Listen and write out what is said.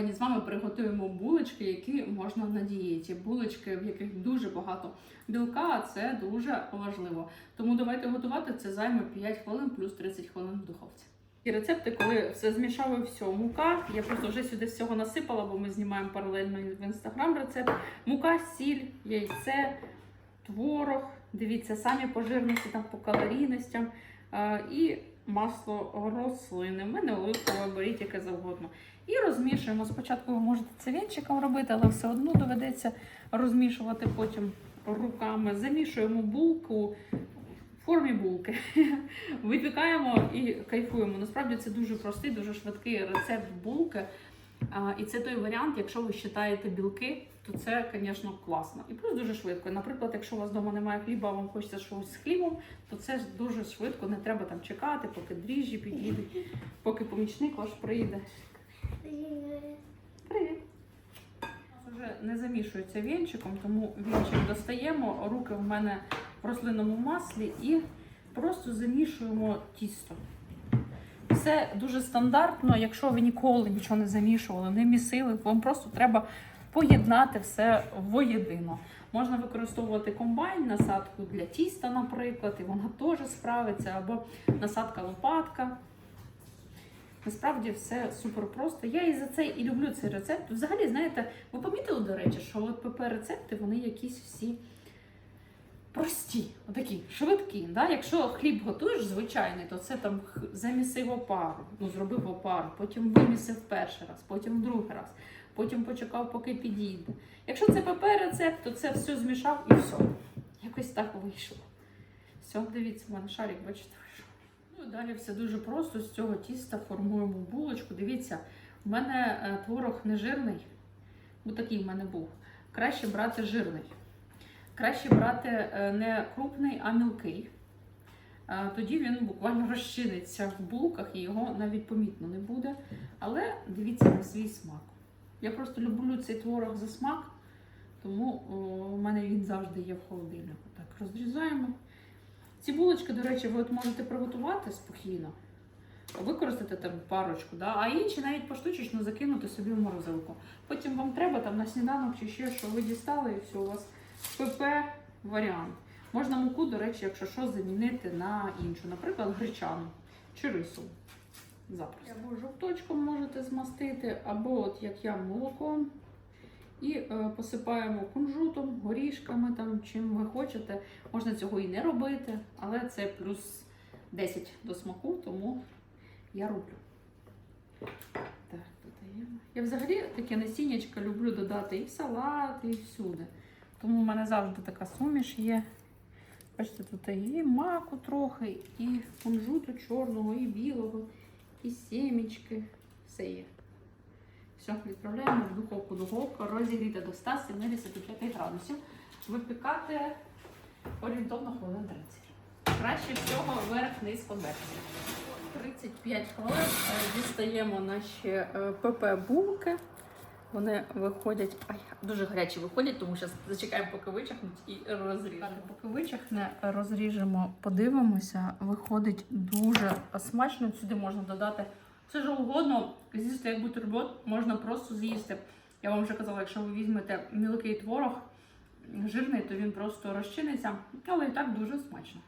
Сьогодні з вами приготуємо булочки, які можна на дієті. Булочки, в яких дуже багато білка, а це дуже важливо. Тому давайте готувати. Це займе 5 хвилин плюс 30 хвилин в духовці. І рецепти, коли все змішали, все, мука. Я просто вже сюди всього насипала, бо ми знімаємо паралельно в інстаграм рецепт. Мука, сіль, яйце, творог. Дивіться, самі по жирності, там по калорійностям. Е, І масло рослини. В мене оливкове, беріть яке завгодно. І розмішуємо. Спочатку ви можете це вінчиком робити, але все одно доведеться розмішувати потім руками. Замішуємо булку в формі булки. Випікаємо і кайфуємо. Насправді це дуже простий, дуже швидкий рецепт булки. І це той варіант, якщо ви вважаєте білки, то це, звісно, класно. І плюс дуже швидко. Наприклад, якщо у вас вдома немає хліба, а вам хочеться щось з хлібом, то це дуже швидко, не треба там чекати, поки дріжджі під'їдуть, поки помічник ваш прийде. Привіт. Вже не замішується вінчиком, тому вінчик достаємо. Руки в мене в рослинному маслі і просто замішуємо тісто. Все дуже стандартно. Якщо ви ніколи нічого не замішували, не місили, вам просто треба поєднати все воєдино. Можна використовувати комбайн, насадку для тіста, наприклад, і вона теж справиться, або насадка лопатка. Насправді все супер просто. Я і за це і люблю цей рецепт. Взагалі, знаєте, ви помітили, до речі, що от ПП-рецепти вони якісь всі прості, отакі швидкі. Да? Якщо хліб готуєш звичайний, то це там замісив опару, ну зробив опару, потім вимісив перший раз, потім другий раз, потім почекав, поки підійде. Якщо це ПП-рецепт, то це все змішав і все. Якось так вийшло. Все, дивіться, в мене шарик, бачите, вийшов. Ну далі все дуже просто. З цього тіста формуємо булочку. Дивіться, в мене е, творог не жирний, бо такий в мене був. Краще брати жирний. Краще брати е, не крупний, а мілкий. Е, Тоді він буквально розчиниться в булках і його навіть помітно не буде. Але дивіться на свій смак. Я просто люблю цей творог за смак, тому у мене він завжди є в холодильнику. Так, розрізаємо. Ці булочки, до речі, ви от можете приготувати спокійно, використати там парочку, да? а інші навіть поштучечно закинути собі в морозилку. Потім вам треба там на сніданок чи ще що ви дістали, і все, у вас ПП варіант. Можна муку, до речі, якщо що, замінити на іншу, наприклад, гречану чи рису. Запросто. Або жовточком можете змастити, або от як я молоком. І е, посипаємо кунжутом, горішками, там, чим ви хочете. Можна цього і не робити, але це плюс 10 до смаку, тому я роблю. Так, додаємо. Я взагалі таке насіннячко люблю додати і в салат, і всюди. Тому в мене завжди така суміш є. Бачите, тут і маку трохи, і кунжуту чорного, і білого, і сімечки. Все є. Все, відправляємо в духовку. Духовка розігріта до 175 градусів. Випікати орієнтовно хвилин 30. Краще всього верх-низ конвекції. 35 хвилин е, дістаємо наші е, ПП-булки. Вони виходять, ай, дуже гарячі виходять, тому що зачекаємо, поки вичахнуть і розріжемо. Поки вичахне, розріжемо, подивимося. Виходить дуже смачно. Сюди можна додати все ж угодно. З'їсти як бутерброд, можна просто з'їсти. Я вам вже казала, якщо ви візьмете мілкий творог, жирний, то він просто розчиниться, але і так дуже смачно.